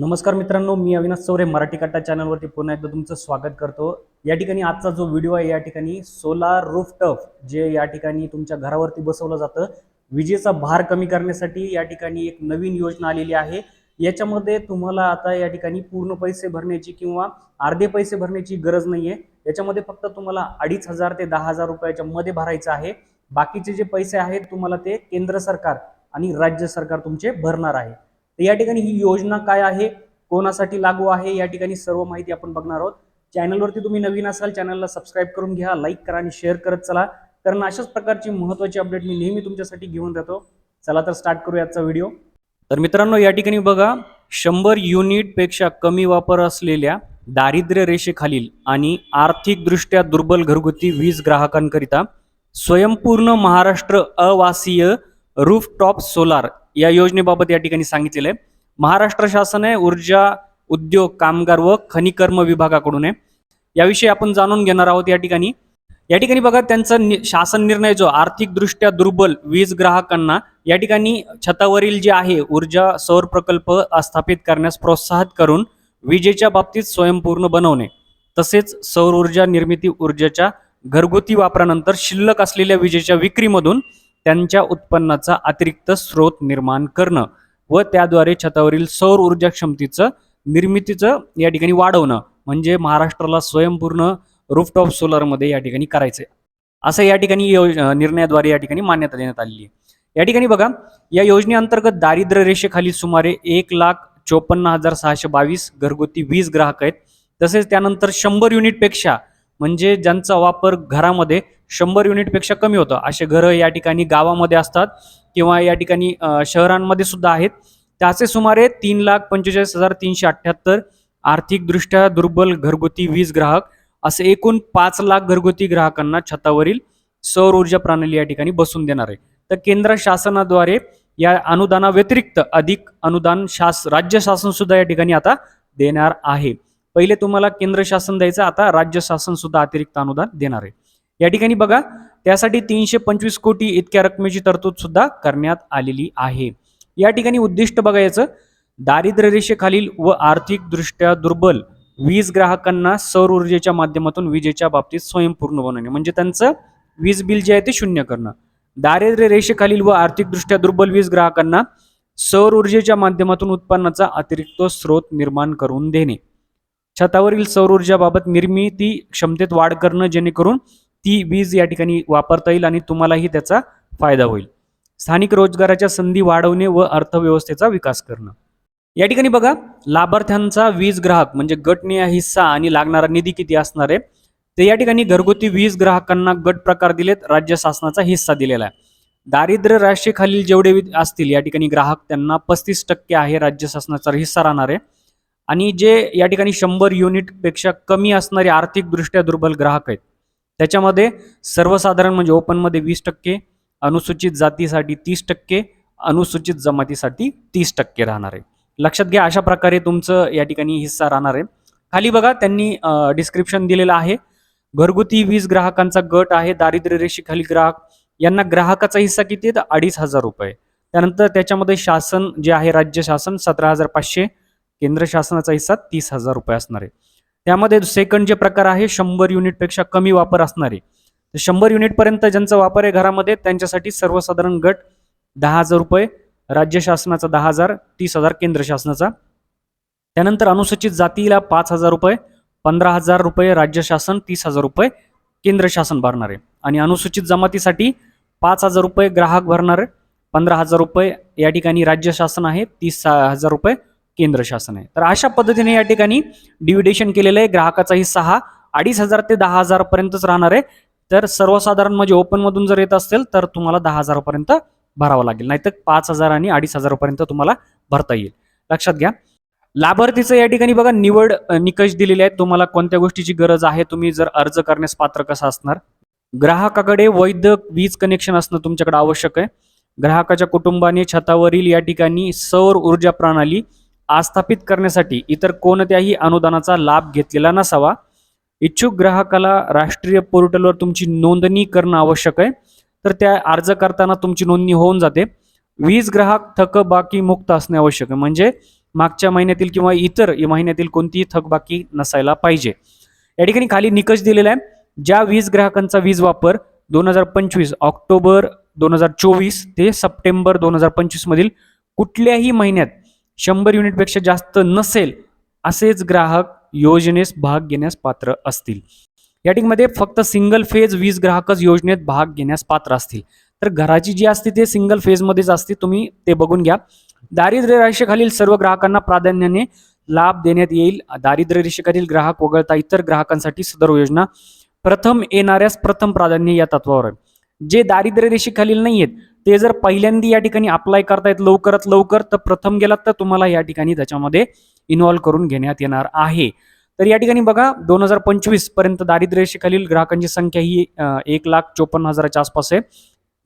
नमस्कार मित्रांनो मी अविनाश चौरे मराठी कट्टा चॅनलवरती पुन्हा एकदा तुमचं स्वागत करतो. या ठिकाणी आजचा जो व्हिडिओ आहे या ठिकाणी सोलार रूफटफ जे या ठिकाणी तुमच्या घरावरती बसवलं जातं विजेचा भार कमी करण्यासाठी या ठिकाणी एक नवीन योजना आलेली आहे. याच्यामध्ये तुम्हाला आता या ठिकाणी पूर्ण पैसे भरण्याची किंवा अर्धे पैसे भरण्याची गरज नाही आहे याच्यामध्ये फक्त तुम्हाला अडीच हजार ते दहा हजार रुपयाच्या मध्ये भरायचं आहे. बाकीचे जे पैसे आहेत तुम्हाला ते केंद्र सरकार आणि राज्य सरकार तुमचे भरणार आहे. तर या ठिकाणी ही योजना काय आहे? कोणासाठी लागू आहे? या ठिकाणी सर्व माहिती आपण बघणार आहोत. चॅनलवरती तुम्ही नवीन असाल चॅनलला सबस्क्राईब करून घ्या लाईक करा आणि शेअर करत चला. कारण अशाच प्रकारची महत्त्वाची अपडेट मी नेहमी तुमच्यासाठी घेऊन जातो. चला तर स्टार्ट करू आजचा व्हिडिओ. तर मित्रांनो या ठिकाणी बघा शंभर युनिटपेक्षा कमी वापर असलेल्या दारिद्र्य रेषेखालील आणि आर्थिकदृष्ट्या दुर्बल घरगुती वीज ग्राहकांकरिता स्वयंपूर्ण महाराष्ट्र अवासीय रूफटॉप सोलार या योजनेबाबत या ठिकाणी सांगितलेलं आहे. महाराष्ट्र शासन आहे ऊर्जा उद्योग कामगार व खनिकर्म विभागाकडून आहे. याविषयी आपण जाणून घेणार आहोत या ठिकाणी. या ठिकाणी बघा त्यांचा नि- शासन निर्णय जो आर्थिकदृष्ट्या दुर्बल वीज ग्राहकांना या ठिकाणी छतावरील जे आहे ऊर्जा सौर प्रकल्प स्थापित करण्यास प्रोत्साहित करून विजेच्या बाबतीत स्वयंपूर्ण बनवणे तसेच सौर ऊर्जा निर्मिती ऊर्जेच्या घरगुती वापरानंतर शिल्लक असलेल्या विजेच्या विक्रीमधून त्यांच्या उत्पन्नाचा अतिरिक्त स्रोत निर्माण करणं व त्याद्वारे छतावरील सौर ऊर्जा क्षमतेचं निर्मितीचं या ठिकाणी वाढवणं म्हणजे महाराष्ट्राला स्वयंपूर्ण रूफटॉप सोलरमध्ये या ठिकाणी करायचं आहे असं या ठिकाणी यो निर्णयाद्वारे या ठिकाणी मान्यता देण्यात आलेली आहे. या ठिकाणी बघा या योजनेअंतर्गत दारिद्र्य रेषेखाली सुमारे एक लाख चोपन्न हजार सहाशे बावीस घरगुती वीज ग्राहक आहेत. तसेच त्यानंतर शंभर युनिटपेक्षा म्हणजे ज्यांचा वापर घरामध्ये शंभर युनिटपेक्षा कमी होतं. असे घरं या ठिकाणी गावामध्ये असतात किंवा या ठिकाणी शहरांमध्ये सुद्धा आहेत. त्याचे सुमारे तीन लाख पंचेचाळीस हजार तीनशे अठ्ठ्याहत्तर आर्थिकदृष्ट्या दुर्बल घरगुती वीज ग्राहक असे एकूण पाच लाख घरगुती ग्राहकांना छतावरील सौर ऊर्जा प्रणाली या ठिकाणी बसून देणार आहे. तर केंद्र शासनाद्वारे या अनुदानाव्यतिरिक्त अधिक अनुदान शास राज्य शासन सुद्धा या ठिकाणी आता देणार आहे. पहिले तुम्हाला केंद्र शासन द्यायचं आता राज्य शासन सुद्धा अतिरिक्त अनुदान देणार आहे. या ठिकाणी बघा त्यासाठी तीनशे पंचवीस कोटी इतक्या रकमेची तरतूद सुद्धा करण्यात आलेली आहे. या ठिकाणी उद्दिष्ट बघायचं दारिद्र्य रेषेखालील व आर्थिकदृष्ट्या दुर्बल वीज ग्राहकांना सौर ऊर्जेच्या माध्यमातून विजेच्या बाबतीत स्वयंपूर्ण बनवणे. म्हणजे त्यांचं वीज बिल जे आहे ते शून्य करणं. दारिद्र्य रेषेखालील व आर्थिकदृष्ट्या दुर्बल वीज ग्राहकांना सौर ऊर्जेच्या माध्यमातून उत्पन्नाचा अतिरिक्त स्रोत निर्माण करून देणे. छतावरील सौर ऊर्जाबाबत निर्मिती क्षमतेत वाढ करणं जेणेकरून ती वीज या ठिकाणी वापरता येईल आणि तुम्हालाही त्याचा फायदा होईल. स्थानिक रोजगाराच्या संधी वाढवणे व अर्थव्यवस्थेचा विकास करणं. या ठिकाणी बघा लाभार्थ्यांचा वीज ग्राहक म्हणजे गटनीय हिस्सा आणि लागणारा निधी किती असणार आहे? ते या ठिकाणी घरगुती वीज ग्राहकांना गट प्रकार दिलेत राज्य शासनाचा हिस्सा दिलेला आहे. दारिद्र्य राशीखालील जेवढे वि- असतील या ठिकाणी ग्राहक त्यांना पस्तीस टक्के आहे राज्य शासनाचा हिस्सा राहणार आहे. आणि जे या ठिकाणी शंभर युनिटपेक्षा कमी असणारे आर्थिकदृष्ट्या दुर्बल ग्राहक आहेत त्याच्यामध्ये सर्वसाधारण म्हणजे ओपनमध्ये वीस टक्के अनुसूचित जातीसाठी तीस टक्के अनुसूचित जमातीसाठी तीस टक्के राहणार आहे. लक्षात घ्या अशा प्रकारे तुमचं या ठिकाणी हिस्सा राहणार आहे. खाली बघा त्यांनी डिस्क्रिप्शन दिलेलं आहे. घरगुती वीज ग्राहकांचा गट आहे दारिद्र्य रेषेखाली ग्राहक. यांना ग्राहकाचा हिस्सा किती आहे? तर अडीच हजार रुपये. त्यानंतर त्याच्यामध्ये शासन जे आहे राज्य शासन सतरा हजार पाचशे. केंद्र शासनाचा हिस्सा तीस हजार रुपये असणार आहे. त्यामध्ये सेकंड जे प्रकार आहे शंभर युनिटपेक्षा कमी वापर असणारे शंभर युनिटपर्यंत ज्यांचा वापर आहे घरामध्ये त्यांच्यासाठी सर्वसाधारण गट दहा हजार रुपये राज्य शासनाचा दहा हजार तीस हजार केंद्र शासनाचा. त्यानंतर अनुसूचित जातीला पाच हजार रुपये पंधरा हजार रुपये राज्य शासन तीस हजार रुपये केंद्र शासन भरणार आहे. आणि अनुसूचित जमातीसाठी पाच हजार रुपये ग्राहक भरणार आहे. पंधरा हजार रुपये या ठिकाणी राज्य शासन आहे तीस हजार रुपये केंद्र शासन आहे तर अशा पद्धतीने या ठिकाणी डिव्हिडेशन केलेलं आहे. ग्राहकाचा हिस्सा हा अडीच हजार ते दहा हजार पर्यंतच राहणार आहे. तर सर्वसाधारण म्हणजे ओपन मधून जर येत असेल तर तुम्हाला दहा हजारापर्यंत भरावं लागेल. नाहीतर पाच हजार आणि अडीच हजारापर्यंत तुम्हाला भरता येईल. लक्षात घ्या. लाभार्थीचं या ठिकाणी बघा निवड निकष दिलेले आहेत. तुम्हाला कोणत्या गोष्टीची गरज आहे? तुम्ही जर अर्ज करण्यास पात्र कसा असणार? ग्राहकाकडे वैध वीज कनेक्शन असणं तुमच्याकडे आवश्यक आहे. ग्राहकाच्या कुटुंबाने छतावरील या ठिकाणी सौर ऊर्जा प्रणाली आस्थापित करण्यासाठी इतर कोणत्याही अनुदानाचा लाभ घेतलेला नसावा. इच्छुक ग्राहकाला राष्ट्रीय पोर्टलवर तुमची नोंदणी करणं आवश्यक आहे. तर त्या अर्ज करताना तुमची नोंदणी होऊन जाते. वीज ग्राहक थकबाकी मुक्त असणे आवश्यक आहे. म्हणजे मागच्या महिन्यातील किंवा इतर महिन्यातील कोणतीही थकबाकी नसायला पाहिजे. या ठिकाणी खाली निकष दिलेला आहे. ज्या वीज ग्राहकांचा वीज वापर दोन हजार पंचवीस ऑक्टोबर दोन हजार चोवीस ते सप्टेंबर दोन हजार पंचवीस मधील कुठल्याही महिन्यात शंभर युनिटपेक्षा जास्त नसेल असेच ग्राहक योजनेस भाग घेण्यास पात्र असतील. या ठिकाणी फक्त सिंगल फेज वीज ग्राहकच योजनेत भाग घेण्यास पात्र असतील. तर घराची जी असते ते सिंगल फेजमध्येच असते तुम्ही ते बघून घ्या. दारिद्र्य रेषेखालील सर्व ग्राहकांना प्राधान्याने लाभ देण्यात येईल. दारिद्र्य रेषेखालील ग्राहक वगळता इतर ग्राहकांसाठी सदर योजना प्रथम येणाऱ्यास प्रथम प्राधान्य या तत्वावर आहे. जे दारिद्र्य रेषेखालील नाही आहेत ते जर पहिल्यांदा या ठिकाणी अप्लाय करतायत लवकरात लवकर तर प्रथम गेलात तर तुम्हाला या ठिकाणी त्याच्यामध्ये इन्व्हॉल्व्ह करून घेण्यात येणार आहे. तर या ठिकाणी बघा दोन हजार पंचवीसपर्यंत दारिद्र्यरेषेखालील ग्राहकांची संख्या ही एक लाख चोपन्न हजाराच्या आसपास आहे.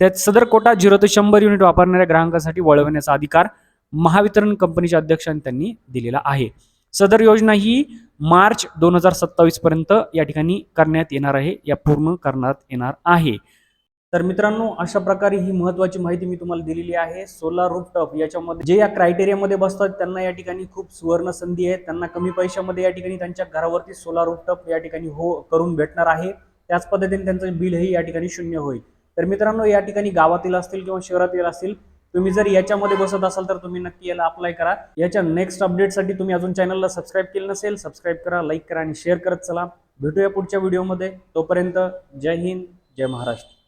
त्यात सदर कोटा झिरो ते शंभर युनिट वापरणाऱ्या ग्राहकांसाठी वळवण्याचा अधिकार महावितरण कंपनीच्या अध्यक्षांनी त्यांनी दिलेला आहे. सदर योजना ही मार्च दोन हजार सत्तावीस पर्यंत या ठिकाणी करण्यात येणार आहे या पूर्ण करण्यात येणार आहे. तर मित्रांनो अशा प्रकारे ही महत्वाची माहिती मी तुम्हाला दिलेली आहे. सोलार रूफटॉप याच्यामध्ये जे या क्रायटेरियामध्ये बसतात त्यांना या ठिकाणी खूप सुवर्ण संधी आहे. त्यांना कमी पैशामध्ये या ठिकाणी त्यांच्या घरावरती सोलार रूफटॉप या ठिकाणी हो करून भेटणार आहे. त्याच पद्धतीने त्यांचं बिलही या ठिकाणी शून्य होईल. तर मित्रांनो या ठिकाणी गावातील असतील किंवा शहरातील असतील तुम्ही जर याच्यामध्ये बसत असाल तर तुम्ही नक्की याला अप्लाय करा. याच्या नेक्स्ट अपडेटसाठी तुम्ही अजून चॅनलला सबस्क्राईब केलं नसेल सबस्क्राईब करा लाईक करा आणि शेअर करत चला. भेटूया पुढच्या व्हिडिओमध्ये तोपर्यंत जय हिंद जय महाराष्ट्र.